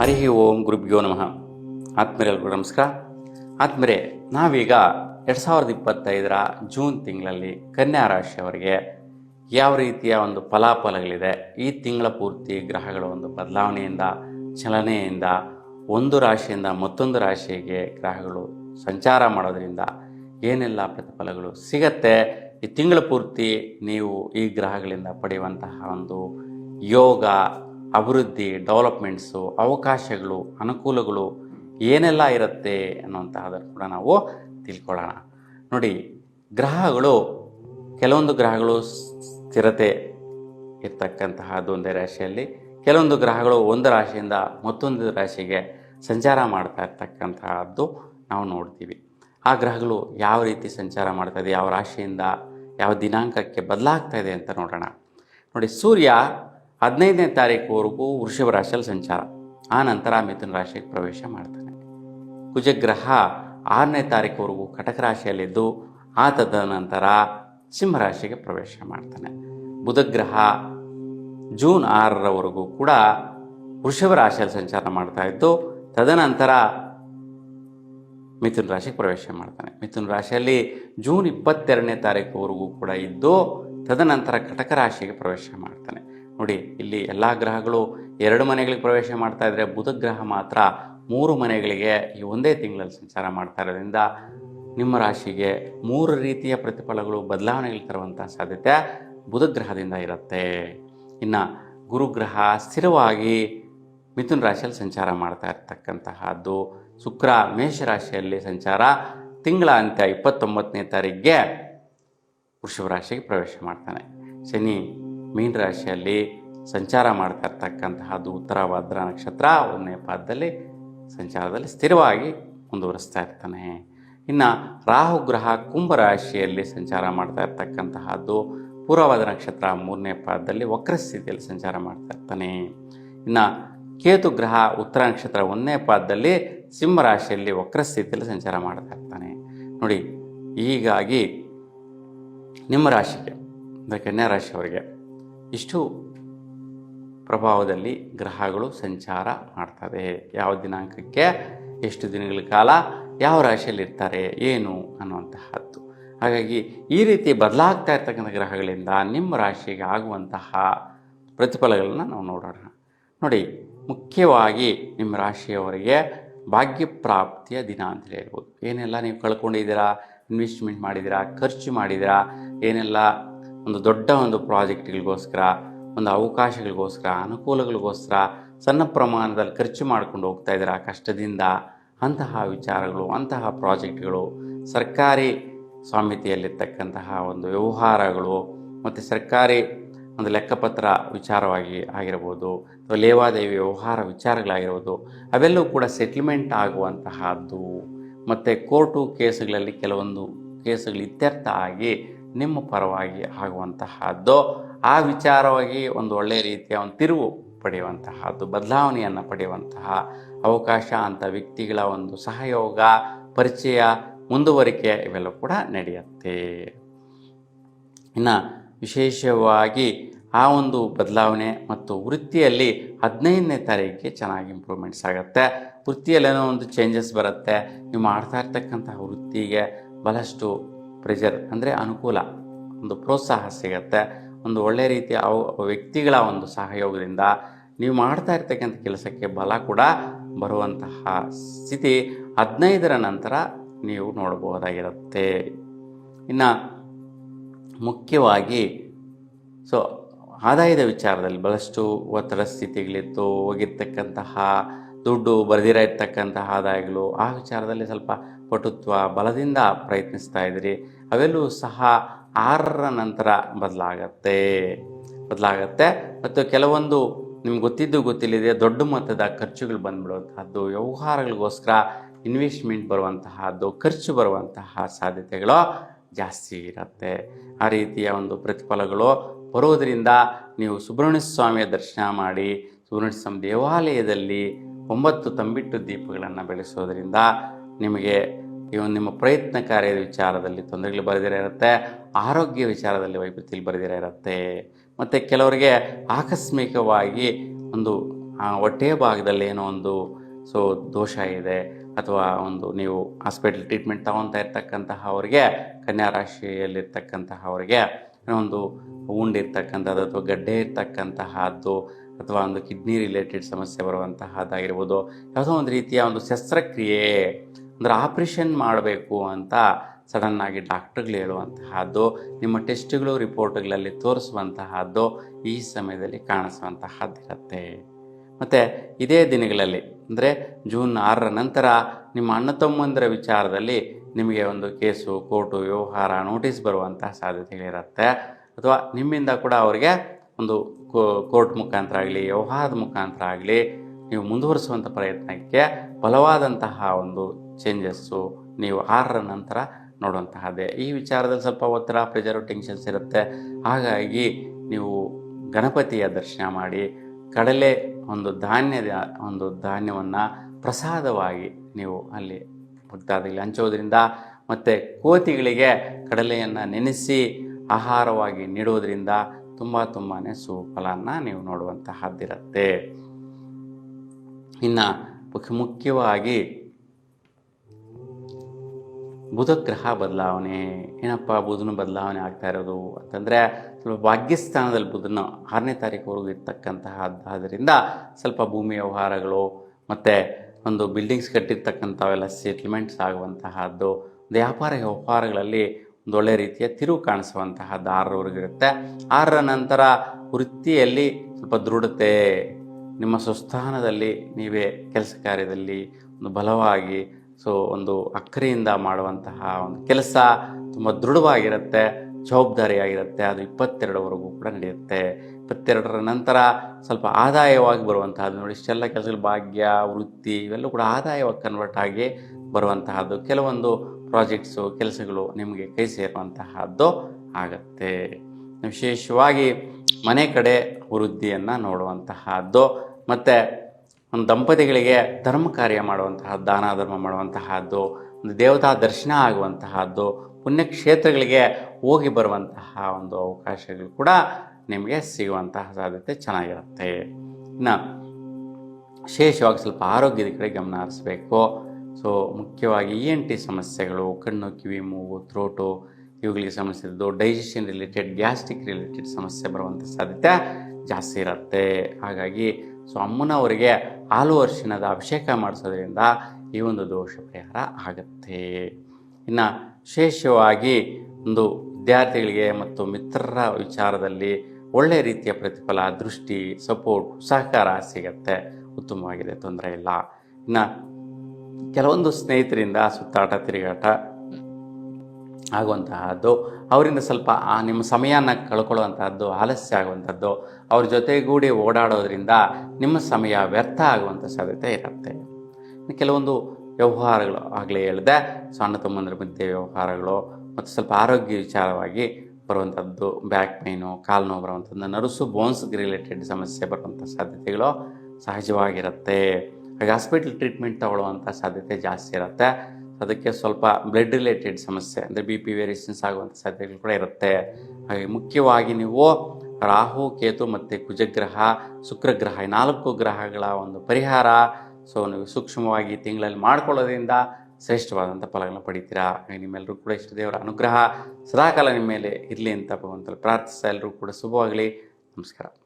ಹರಿ ಓಂ ಗುರುಭ್ಯೋ ನಮಃ. ಆತ್ಮರೆಲ್ರಿಗೂ ನಮಸ್ಕಾರ. ಆತ್ಮರೆ ನಾವೀಗ ಎರಡು ಸಾವಿರದ ಇಪ್ಪತ್ತೈದರ ಜೂನ್ ತಿಂಗಳಲ್ಲಿ ಕನ್ಯಾ ರಾಶಿಯವರಿಗೆ ಯಾವ ರೀತಿಯ ಒಂದು ಫಲಾಫಲಗಳಿದೆ, ಈ ತಿಂಗಳ ಪೂರ್ತಿ ಗ್ರಹಗಳ ಒಂದು ಬದಲಾವಣೆಯಿಂದ, ಚಲನೆಯಿಂದ, ಒಂದು ರಾಶಿಯಿಂದ ಮತ್ತೊಂದು ರಾಶಿಗೆ ಗ್ರಹಗಳು ಸಂಚಾರ ಮಾಡೋದರಿಂದ ಏನೆಲ್ಲ ಪ್ರತಿಫಲಗಳು ಸಿಗತ್ತೆ, ಈ ತಿಂಗಳ ಪೂರ್ತಿ ನೀವು ಈ ಗ್ರಹಗಳಿಂದ ಪಡೆಯುವಂತಹ ಒಂದು ಯೋಗ ಅಭಿವೃದ್ಧಿ ಡೆವಲಪ್ಮೆಂಟ್ಸು ಅವಕಾಶಗಳು, ಅನುಕೂಲಗಳು ಏನೆಲ್ಲ ಇರುತ್ತೆ ಅನ್ನುವಂತಹದನ್ನು ಕೂಡ ನಾವು ತಿಳ್ಕೊಳ್ಳೋಣ. ನೋಡಿ, ಗ್ರಹಗಳು, ಕೆಲವೊಂದು ಗ್ರಹಗಳು ಸ್ಥಿರತೆ ಇರ್ತಕ್ಕಂತಹದ್ದು ಒಂದೇ ರಾಶಿಯಲ್ಲಿ, ಕೆಲವೊಂದು ಗ್ರಹಗಳು ಒಂದು ರಾಶಿಯಿಂದ ಮತ್ತೊಂದು ರಾಶಿಗೆ ಸಂಚಾರ ಮಾಡ್ತಾ ಇರ್ತಕ್ಕಂತಹದ್ದು ನಾವು ನೋಡ್ತೀವಿ. ಆ ಗ್ರಹಗಳು ಯಾವ ರೀತಿ ಸಂಚಾರ ಮಾಡ್ತಾಯಿದೆ ಯಾವ ರಾಶಿಯಿಂದ, ಯಾವ ದಿನಾಂಕಕ್ಕೆ ಬದಲಾಗ್ತಾ ಇದೆ ಅಂತ ನೋಡೋಣ. ನೋಡಿ, ಸೂರ್ಯ ಹದಿನೈದನೇ ತಾರೀಕುವರೆಗೂ ವೃಷಭ ರಾಶಿಯಲ್ಲಿ ಸಂಚಾರ. ಆ ನಂತರ ಮಿಥುನ ರಾಶಿಗೆ ಪ್ರವೇಶ ಮಾಡ್ತಾನೆ. ಕುಜಗ್ರಹ ಆರನೇ ತಾರೀಕುವರೆಗೂ ಕಟಕ ರಾಶಿಯಲ್ಲಿದ್ದು ಆ ತದನಂತರ ಸಿಂಹರಾಶಿಗೆ ಪ್ರವೇಶ ಮಾಡ್ತಾನೆ. ಬುಧಗ್ರಹ ಜೂನ್ ಆರರವರೆಗೂ ಕೂಡ ವೃಷಭ ರಾಶಿಯಲ್ಲಿ ಸಂಚಾರ ಮಾಡ್ತಾ ಇದ್ದು, ತದನಂತರ ಮಿಥುನ ರಾಶಿಗೆ ಪ್ರವೇಶ ಮಾಡ್ತಾನೆ. ಮಿಥುನ ರಾಶಿಯಲ್ಲಿ ಜೂನ್ ಇಪ್ಪತ್ತೆರಡನೇ ತಾರೀಕುವರೆಗೂ ಕೂಡ ಇದ್ದು, ತದನಂತರ ಕಟಕ ರಾಶಿಗೆ ಪ್ರವೇಶ ಮಾಡ್ತಾನೆ. ನೋಡಿ, ಇಲ್ಲಿ ಎಲ್ಲ ಗ್ರಹಗಳು ಎರಡು ಮನೆಗಳಿಗೆ ಪ್ರವೇಶ ಮಾಡ್ತಾ ಇದ್ರೆ ಬುಧ ಗ್ರಹ ಮಾತ್ರ ಮೂರು ಮನೆಗಳಿಗೆ ಈ ಒಂದೇ ತಿಂಗಳಲ್ಲಿ ಸಂಚಾರ ಮಾಡ್ತಾ ಇರೋದ್ರಿಂದ ನಿಮ್ಮ ರಾಶಿಗೆ ಮೂರು ರೀತಿಯ ಪ್ರತಿಫಲಗಳು, ಬದಲಾವಣೆಗಳು ತರುವಂತಹ ಸಾಧ್ಯತೆ ಬುಧ ಗ್ರಹದಿಂದ ಇರುತ್ತೆ. ಇನ್ನು ಗುರುಗ್ರಹ ಸ್ಥಿರವಾಗಿ ಮಿಥುನ ರಾಶಿಯಲ್ಲಿ ಸಂಚಾರ ಮಾಡ್ತಾ ಇರ್ತಕ್ಕಂತಹದ್ದು. ಶುಕ್ರ ಮೇಷರಾಶಿಯಲ್ಲಿ ಸಂಚಾರ ತಿಂಗಳ ಅಂತ್ಯ ಇಪ್ಪತ್ತೊಂಬತ್ತನೇ ತಾರೀಕಿಗೆ ವೃಷಭ ರಾಶಿಗೆ ಪ್ರವೇಶ ಮಾಡ್ತಾನೆ. ಶನಿ ಮೀನ ರಾಶಿಯಲ್ಲಿ ಸಂಚಾರ ಮಾಡ್ತಾ ಇರ್ತಕ್ಕಂತಹದ್ದು ಉತ್ತರ ಭದ್ರ ನಕ್ಷತ್ರ ಒಂದನೇ ಪಾದದಲ್ಲಿ ಸಂಚಾರದಲ್ಲಿ ಸ್ಥಿರವಾಗಿ ಮುಂದುವರಿಸ್ತಾ ಇರ್ತಾನೆ. ಇನ್ನು ರಾಹು ಗ್ರಹ ಕುಂಭ ರಾಶಿಯಲ್ಲಿ ಸಂಚಾರ ಮಾಡ್ತಾ ಇರ್ತಕ್ಕಂತಹದ್ದು ಪೂರ್ವವಾದ ನಕ್ಷತ್ರ ಮೂರನೇ ಪಾದದಲ್ಲಿ ವಕ್ರ ಸ್ಥಿತಿಯಲ್ಲಿ ಸಂಚಾರ ಮಾಡ್ತಾ ಇರ್ತಾನೆ. ಇನ್ನು ಕೇತು ಗ್ರಹ ಉತ್ತರ ನಕ್ಷತ್ರ ಒಂದನೇ ಪಾದದಲ್ಲಿ ಸಿಂಹ ರಾಶಿಯಲ್ಲಿ ವಕ್ರ ಸ್ಥಿತಿಯಲ್ಲಿ ಸಂಚಾರ ಮಾಡ್ತಾ ಇರ್ತಾನೆ. ನೋಡಿ, ಹೀಗಾಗಿ ನಿಮ್ಮ ರಾಶಿಗೆ ಅಂದರೆ ಕನ್ಯಾ ರಾಶಿಯವರಿಗೆ ಇಷ್ಟು ಪ್ರಭಾವದಲ್ಲಿ ಗ್ರಹಗಳು ಸಂಚಾರ ಮಾಡ್ತದೆ ಯಾವ ದಿನಾಂಕಕ್ಕೆ, ಎಷ್ಟು ದಿನಗಳ ಕಾಲ, ಯಾವ ರಾಶಿಯಲ್ಲಿರ್ತಾರೆ ಏನು ಅನ್ನುವಂತಹದ್ದು. ಹಾಗಾಗಿ ಈ ರೀತಿ ಬದಲಾಗ್ತಾ ಇರ್ತಕ್ಕಂಥ ಗ್ರಹಗಳಿಂದ ನಿಮ್ಮ ರಾಶಿಗೆ ಆಗುವಂತಹ ಪ್ರತಿಫಲಗಳನ್ನು ನಾವು ನೋಡೋಣ. ನೋಡಿ, ಮುಖ್ಯವಾಗಿ ನಿಮ್ಮ ರಾಶಿಯವರಿಗೆ ಭಾಗ್ಯ ಪ್ರಾಪ್ತಿಯ ದಿನ ಅಂತ ಹೇಳ್ಬೋದು. ಏನೆಲ್ಲ ನೀವು ಕಳ್ಕೊಂಡಿದ್ದೀರಾ? ಇನ್ವೆಸ್ಟ್ಮೆಂಟ್ ಮಾಡಿದ್ದೀರಾ? ಖರ್ಚು ಮಾಡಿದಿರಾ ಏನೆಲ್ಲ ಒಂದು ದೊಡ್ಡ ಒಂದು ಪ್ರಾಜೆಕ್ಟ್ಗಳಿಗೋಸ್ಕರ, ಒಂದು ಅವಕಾಶಗಳಿಗೋಸ್ಕರ, ಅನುಕೂಲಗಳಿಗೋಸ್ಕರ, ಸಣ್ಣ ಪ್ರಮಾಣದಲ್ಲಿ ಖರ್ಚು ಮಾಡ್ಕೊಂಡು ಹೋಗ್ತಾ ಇದ್ದೀರಾ? ಕಷ್ಟದಿಂದ ಅಂತಹ ವಿಚಾರಗಳು, ಅಂತಹ ಪ್ರಾಜೆಕ್ಟ್ಗಳು, ಸರ್ಕಾರಿ ಸ್ವಾಮ್ಯತೆಯಲ್ಲಿರ್ತಕ್ಕಂತಹ ಒಂದು ವ್ಯವಹಾರಗಳು, ಮತ್ತು ಸರ್ಕಾರಿ ಒಂದು ಲೆಕ್ಕಪತ್ರ ವಿಚಾರವಾಗಿ ಆಗಿರ್ಬೋದು, ಅಥವಾ ಲೇವಾದೇವಿ ವ್ಯವಹಾರ ವಿಚಾರಗಳಾಗಿರ್ಬೋದು, ಅವೆಲ್ಲವೂ ಕೂಡ ಸೆಟ್ಲ್ಮೆಂಟ್ ಆಗುವಂತಹದ್ದು. ಮತ್ತು ಕೋರ್ಟು ಕೇಸುಗಳಲ್ಲಿ ಕೆಲವೊಂದು ಕೇಸುಗಳು ಇತ್ಯರ್ಥ ಆಗಿ ನಿಮ್ಮ ಪರವಾಗಿ ಆಗುವಂತಹದ್ದು. ಆ ವಿಚಾರವಾಗಿ ಒಂದು ಒಳ್ಳೆಯ ರೀತಿಯ ಒಂದು ತಿರುವು ಪಡೆಯುವಂತಹದ್ದು, ಬದಲಾವಣೆಯನ್ನು ಪಡೆಯುವಂತಹ ಅವಕಾಶ ಅಂಥ ವ್ಯಕ್ತಿಗಳ ಒಂದು ಸಹಯೋಗ, ಪರಿಚಯ, ಮುಂದುವರಿಕೆ ಇವೆಲ್ಲ ಕೂಡ ನಡೆಯುತ್ತೆ. ಇನ್ನು ವಿಶೇಷವಾಗಿ ಆ ಒಂದು ಬದಲಾವಣೆ ಮತ್ತು ವೃತ್ತಿಯಲ್ಲಿ ಹದಿನೈದನೇ ತಾರೀಕಿಗೆ ಚೆನ್ನಾಗಿ ಇಂಪ್ರೂವ್ಮೆಂಟ್ಸ್ ಆಗುತ್ತೆ. ವೃತ್ತಿಯಲ್ಲೇನೋ ಒಂದು ಚೇಂಜಸ್ ಬರುತ್ತೆ. ನೀವು ಮಾಡ್ತಾ ಇರ್ತಕ್ಕಂತಹ ವೃತ್ತಿಗೆ ಬಹಳಷ್ಟು ಪ್ರೆಷರ್ ಅಂದರೆ ಅನುಕೂಲ. ಒಂದು ಪ್ರೋತ್ಸಾಹ ಸಿಗುತ್ತೆ. ಒಂದು ಒಳ್ಳೆಯ ರೀತಿಯ ಅವು ವ್ಯಕ್ತಿಗಳ ಒಂದು ಸಹಯೋಗದಿಂದ ನೀವು ಮಾಡ್ತಾ ಇರ್ತಕ್ಕಂಥ ಕೆಲಸಕ್ಕೆ ಬಲ ಕೂಡ ಬರುವಂತಹ ಸ್ಥಿತಿ ಹದಿನೈದರ ನಂತರ ನೀವು ನೋಡಬಹುದಾಗಿರುತ್ತೆ ಇನ್ನು ಮುಖ್ಯವಾಗಿ ಸೊ ಆದಾಯದ ವಿಚಾರದಲ್ಲಿ ಬಹಳಷ್ಟು ಒತ್ತಡ ಸ್ಥಿತಿಗಳಿತ್ತು. ಹೋಗಿರ್ತಕ್ಕಂತಹ ದುಡ್ಡು ಬರೆದಿರ ಇರ್ತಕ್ಕಂತಹ ಆದಾಯಗಳು ಆ ವಿಚಾರದಲ್ಲಿ ಸ್ವಲ್ಪ ಪಟುತ್ವ ಬಲದಿಂದ ಪ್ರಯತ್ನಿಸ್ತಾ ಇದ್ದೀರಿ ಅವೆಲ್ಲೂ ಸಹ ಆರರ ನಂತರ ಬದಲಾಗತ್ತೆ. ಬದಲಾಗತ್ತೆ. ಮತ್ತು ಕೆಲವೊಂದು ನಿಮ್ಗೆ ಗೊತ್ತಿದ್ದು ಗೊತ್ತಿಲ್ಲದೆ ದೊಡ್ಡ ಮೊತ್ತದ ಖರ್ಚುಗಳು ಬಂದ್ಬಿಡುವಂತಹದ್ದು, ವ್ಯವಹಾರಗಳಿಗೋಸ್ಕರ ಇನ್ವೆಸ್ಟ್ಮೆಂಟ್ ಬರುವಂತಹದ್ದು, ಖರ್ಚು ಬರುವಂತಹ ಸಾಧ್ಯತೆಗಳು ಜಾಸ್ತಿ ಇರುತ್ತೆ. ಆ ರೀತಿಯ ಒಂದು ಪ್ರತಿಫಲಗಳು ಬರೋದರಿಂದ ನೀವು ಸುಬ್ರಹ್ಮಣ್ಯ ಸ್ವಾಮಿಯ ದರ್ಶನ ಮಾಡಿ ಸುಬ್ರಹ್ಮಣ್ಯ ಸ್ವಾಮಿ ದೇವಾಲಯದಲ್ಲಿ ಒಂಬತ್ತು ತಂಬಿಟ್ಟು ದೀಪಗಳನ್ನು ಬೆಳೆಸೋದ್ರಿಂದ ನಿಮಗೆ ಈ ಒಂದು ನಿಮ್ಮ ಪ್ರಯತ್ನ ಕಾರ್ಯದ ವಿಚಾರದಲ್ಲಿ ತೊಂದರೆಗಳು ಬರೆದಿರ ಇರುತ್ತೆ, ಆರೋಗ್ಯ ವಿಚಾರದಲ್ಲಿ ವೈಪರೀತ್ಯಗಳು ಬರೆದಿರ ಇರುತ್ತೆ. ಮತ್ತು ಕೆಲವರಿಗೆ ಆಕಸ್ಮಿಕವಾಗಿ ಒಂದು ಹೊಟ್ಟೆಯ ಹೊಟ್ಟೆ ಭಾಗದಲ್ಲಿ ಏನೋ ಒಂದು, ಸೊ, ದೋಷ ಇದೆ ಅಥವಾ ಒಂದು ನೀವು ಹಾಸ್ಪಿಟಲ್ ಟ್ರೀಟ್ಮೆಂಟ್ ತಗೊತಾ ಇರ್ತಕ್ಕಂತಹ ಅವರಿಗೆ ಕನ್ಯಾ ರಾಶಿಯಲ್ಲಿರ್ತಕ್ಕಂತಹ ಅವರಿಗೆ ಒಂದು ಉಂಡಿರ್ತಕ್ಕಂಥದ್ದು ಅಥವಾ ಗಡ್ಡೆ ಇರ್ತಕ್ಕಂತಹದ್ದು ಅಥವಾ ಒಂದು ಕಿಡ್ನಿ ರಿಲೇಟೆಡ್ ಸಮಸ್ಯೆ ಬರುವಂತಹದ್ದಾಗಿರ್ಬೋದು. ಯಾವುದೋ ಒಂದು ರೀತಿಯ ಒಂದು ಶಸ್ತ್ರಕ್ರಿಯೆ ಅಂದರೆ ಆಪ್ರೇಷನ್ ಮಾಡಬೇಕು ಅಂತ ಸಡನ್ನಾಗಿ ಡಾಕ್ಟ್ರುಗಳು ಹೇಳುವಂತಹದ್ದು, ನಿಮ್ಮ ಟೆಸ್ಟ್ಗಳು, ರಿಪೋರ್ಟ್ಗಳಲ್ಲಿ ತೋರಿಸುವಂತಹದ್ದು ಈ ಸಮಯದಲ್ಲಿ ಕಾಣಿಸುವಂತಹದ್ದಿರುತ್ತೆ. ಮತ್ತು ಇದೇ ದಿನಗಳಲ್ಲಿ, ಅಂದರೆ ಜೂನ್ ಆರರ ನಂತರ ನಿಮ್ಮ ಅಣ್ಣ ತಮ್ಮಂದಿರ ವಿಚಾರದಲ್ಲಿ ನಿಮಗೆ ಒಂದು ಕೇಸು, ಕೋರ್ಟು, ವ್ಯವಹಾರ, ನೋಟಿಸ್ ಬರುವಂತಹ ಸಾಧ್ಯತೆಗಳಿರುತ್ತೆ. ಅಥವಾ ನಿಮ್ಮಿಂದ ಕೂಡ ಅವರಿಗೆ ಒಂದು ಕೋರ್ಟ್ ಮುಖಾಂತರ ಆಗಲಿ, ವ್ಯವಹಾರದ ಮುಖಾಂತರ ಆಗಲಿ, ನೀವು ಮುಂದುವರಿಸುವಂಥ ಪ್ರಯತ್ನಕ್ಕೆ ಬಲವಾದಂತಹ ಒಂದು ಚೇಂಜಸ್ಸು ನೀವು ಆರರ ನಂತರ ನೋಡುವಂತಹದ್ದೇ ಈ ವಿಚಾರದಲ್ಲಿ ಸ್ವಲ್ಪ ಒತ್ತಡ ಪ್ರೆಜರು ಟೆನ್ಷನ್ಸ್ ಇರುತ್ತೆ. ಹಾಗಾಗಿ ನೀವು ಗಣಪತಿಯ ದರ್ಶನ ಮಾಡಿ, ಕಡಲೆ ಒಂದು ಧಾನ್ಯದ, ಒಂದು ಧಾನ್ಯವನ್ನು ಪ್ರಸಾದವಾಗಿ ನೀವು ಅಲ್ಲಿ ಭಕ್ತಾದಿಗಳಿಗೆ ಹಂಚೋದ್ರಿಂದ ಮತ್ತು ಕೋತಿಗಳಿಗೆ ಕಡಲೆಯನ್ನು ನೆನೆಸಿ ಆಹಾರವಾಗಿ ನೀಡುವುದರಿಂದ ತುಂಬ ತುಂಬಾ ಸುಫಲನ ನೀವು ನೋಡುವಂತಹದ್ದಿರುತ್ತೆ. ಇನ್ನು ಮುಖ್ಯ ಮುಖ್ಯವಾಗಿ ಬುಧ ಗ್ರಹ ಬದಲಾವಣೆ, ಏನಪ್ಪ ಬುಧನ ಬದಲಾವಣೆ ಆಗ್ತಾ ಇರೋದು ಅಂತಂದರೆ ಸ್ವಲ್ಪ ಭಾಗ್ಯಸ್ಥಾನದಲ್ಲಿ ಬುಧನ ಆರನೇ ತಾರೀಕುವರೆಗೂ ಇರ್ತಕ್ಕಂತಹ ಆದ್ದರಿಂದ ಸ್ವಲ್ಪ ಭೂಮಿ ವ್ಯವಹಾರಗಳು ಮತ್ತು ಒಂದು ಬಿಲ್ಡಿಂಗ್ಸ್ ಕಟ್ಟಿರ್ತಕ್ಕಂಥವೆಲ್ಲ ಸೆಟ್ಲ್ಮೆಂಟ್ಸ್ ಆಗುವಂತಹದ್ದು, ವ್ಯಾಪಾರ ವ್ಯವಹಾರಗಳಲ್ಲಿ ಒಂದು ಒಳ್ಳೆಯ ರೀತಿಯ ತಿರುವು ಕಾಣಿಸುವಂತಹದ್ದು ಆರರವರೆಗಿರುತ್ತೆ ಆರರ ನಂತರ ವೃತ್ತಿಯಲ್ಲಿ ಸ್ವಲ್ಪ ದೃಢತೆ, ನಿಮ್ಮ ಸ್ವಸ್ಥಾನದಲ್ಲಿ ನೀವೇ ಕೆಲಸ ಕಾರ್ಯದಲ್ಲಿ ಒಂದು ಬಲವಾಗಿ ಸೊ ಒಂದು ಅಕ್ಕರೆಯಿಂದ ಮಾಡುವಂತಹ ಒಂದು ಕೆಲಸ ತುಂಬ ದೃಢವಾಗಿರುತ್ತೆ, ಜವಾಬ್ದಾರಿಯಾಗಿರುತ್ತೆ. ಅದು ಇಪ್ಪತ್ತೆರಡವರೆಗೂ ಕೂಡ ನಡೆಯುತ್ತೆ. ಇಪ್ಪತ್ತೆರಡರ ನಂತರ ಸ್ವಲ್ಪ ಆದಾಯವಾಗಿ ಬರುವಂತಹದ್ದು ನೋಡಿ, ಇಷ್ಟೆಲ್ಲ ಕೆಲಸಗಳು ಭಾಗ್ಯ, ವೃತ್ತಿ ಇವೆಲ್ಲ ಕೂಡ ಆದಾಯವಾಗಿ ಕನ್ವರ್ಟ್ ಆಗಿ ಬರುವಂತಹದ್ದು ಕೆಲವೊಂದು ಪ್ರಾಜೆಕ್ಟ್ಸು ಕೆಲಸಗಳು ನಿಮಗೆ ಕೈ ಸೇರುವಂತಹದ್ದು ಆಗತ್ತೆ. ವಿಶೇಷವಾಗಿ ಮನೆ ಕಡೆ ವೃದ್ಧಿಯನ್ನು ನೋಡುವಂತಹದ್ದು. ಮತ್ತು ದಂಪತಿಗಳಿಗೆ ಧರ್ಮ ಕಾರ್ಯ ಮಾಡುವಂತಹ, ದಾನ ಧರ್ಮ ಮಾಡುವಂತಹದ್ದು, ಒಂದು ದೇವತಾ ದರ್ಶನ ಆಗುವಂತಹದ್ದು, ಪುಣ್ಯಕ್ಷೇತ್ರಗಳಿಗೆ ಹೋಗಿ ಬರುವಂತಹ ಒಂದು ಅವಕಾಶಗಳು ಕೂಡ ನಿಮಗೆ ಸಿಗುವಂತಹ ಸಾಧ್ಯತೆ ಚೆನ್ನಾಗಿರುತ್ತೆ. ಇನ್ನು ವಿಶೇಷವಾಗಿ ಸ್ವಲ್ಪ ಆರೋಗ್ಯದ ಕಡೆ ಗಮನ ಹರಿಸ್ಬೇಕು. ಸೊ ಮುಖ್ಯವಾಗಿ ಇ ಎನ್ ಟಿ ಸಮಸ್ಯೆಗಳು, ಕಣ್ಣು, ಕಿವಿ, ಮೂಗು ಥ್ರೋಟು ಇವುಗಳಿಗೆ ಸಮಸ್ಯೆ ಇದ್ದು ಡೈಜೆಷನ್ ರಿಲೇಟೆಡ್ ಗ್ಯಾಸ್ಟ್ರಿಕ್ ರಿಲೇಟೆಡ್ ಸಮಸ್ಯೆ ಬರುವಂಥ ಸಾಧ್ಯತೆ ಜಾಸ್ತಿ ಇರುತ್ತೆ. ಹಾಗಾಗಿ ಸೊ ಅಮ್ಮನವರಿಗೆ ಹಾಲು ಅರಿಶಿಣದ ಅಭಿಷೇಕ ಮಾಡಿಸೋದ್ರಿಂದ ಈ ಒಂದು ದೋಷ ಪರಿಹಾರ ಆಗುತ್ತೆ. ಇನ್ನು ವಿಶೇಷವಾಗಿ ಒಂದು ವಿದ್ಯಾರ್ಥಿಗಳಿಗೆ ಮತ್ತು ಮಿತ್ರರ ವಿಚಾರದಲ್ಲಿ ಒಳ್ಳೆಯ ರೀತಿಯ ಪ್ರತಿಫಲ, ದೃಷ್ಟಿ ಸಪೋರ್ಟ್ ಸಹಕಾರ ಸಿಗತ್ತೆ. ಉತ್ತಮವಾಗಿದೆ, ತೊಂದರೆ ಇಲ್ಲ. ಇನ್ನು ಕೆಲವೊಂದು ಸ್ನೇಹಿತರಿಂದ ಸುತ್ತಾಟ, ತಿರುಗಾಟ ಆಗುವಂತಹದ್ದು, ಅವರಿಂದ ಸ್ವಲ್ಪ ಆ ನಿಮ್ಮ ಸಮಯನ ಕಳ್ಕೊಳ್ಳುವಂತಹದ್ದು, ಆಲಸ್ಯ ಆಗುವಂಥದ್ದು ಅವ್ರ ಜೊತೆಗೂಡಿ ಓಡಾಡೋದ್ರಿಂದ ನಿಮ್ಮ ಸಮಯ ವ್ಯರ್ಥ ಆಗುವಂಥ ಸಾಧ್ಯತೆ ಇರುತ್ತೆ. ಕೆಲವೊಂದು ವ್ಯವಹಾರಗಳು ಆಗಲೇ ಹೇಳಿದೆ, ಸಣ್ಣ ತಮ್ಮಂದ್ರ ಮಧ್ಯೆ ವ್ಯವಹಾರಗಳು ಮತ್ತು ಸ್ವಲ್ಪ ಆರೋಗ್ಯ ವಿಚಾರವಾಗಿ ಬರುವಂಥದ್ದು ಬ್ಯಾಕ್ ಪೈನು ಕಾಲು ನೋವು ಬರುವಂಥದ್ದು ನರ್ಸು ಬೋನ್ಸ್ ರಿಲೇಟೆಡ್ ಸಮಸ್ಯೆ ಬರುವಂಥ ಸಾಧ್ಯತೆಗಳು ಸಹಜವಾಗಿರುತ್ತೆ. ಹಾಗೆ ಹಾಸ್ಪಿಟ್ಲ್ ಟ್ರೀಟ್ಮೆಂಟ್ ತಗೊಳ್ಳುವಂಥ ಸಾಧ್ಯತೆ ಜಾಸ್ತಿ ಇರುತ್ತೆ. ಅದಕ್ಕೆ ಸ್ವಲ್ಪ ಬ್ಲಡ್ ರಿಲೇಟೆಡ್ ಸಮಸ್ಯೆ, ಅಂದರೆ ಬಿ ಪಿ ವೇರಿಯೇಷನ್ಸ್ ಆಗುವಂಥ ಸಾಧ್ಯತೆಗಳು ಕೂಡ ಇರುತ್ತೆ. ಹಾಗೆ ಮುಖ್ಯವಾಗಿ ನೀವು ರಾಹು, ಕೇತು ಮತ್ತು ಕುಜಗ್ರಹ, ಶುಕ್ರಗ್ರಹ, ಈ ನಾಲ್ಕು ಗ್ರಹಗಳ ಒಂದು ಪರಿಹಾರ. ಸೊ ನೀವು ಸೂಕ್ಷ್ಮವಾಗಿ ತಿಂಗಳಲ್ಲಿ ಮಾಡ್ಕೊಳ್ಳೋದ್ರಿಂದ ಶ್ರೇಷ್ಠವಾದಂಥ ಫಲಗಳನ್ನ ಪಡಿತೀರಾ? ಹಾಗೆ ನಿಮ್ಮೆಲ್ಲರೂ ಕೂಡ ಇಷ್ಟ, ದೇವರ ಅನುಗ್ರಹ ಸದಾಕಾಲ ನಿಮ್ಮ ಮೇಲೆ ಇರಲಿ ಅಂತ ಭಗವಂತಲ್ಲಿ ಪ್ರಾರ್ಥಿಸ್ತಾ ಎಲ್ಲರೂ ಕೂಡ ಶುಭವಾಗಲಿ. ನಮಸ್ಕಾರ.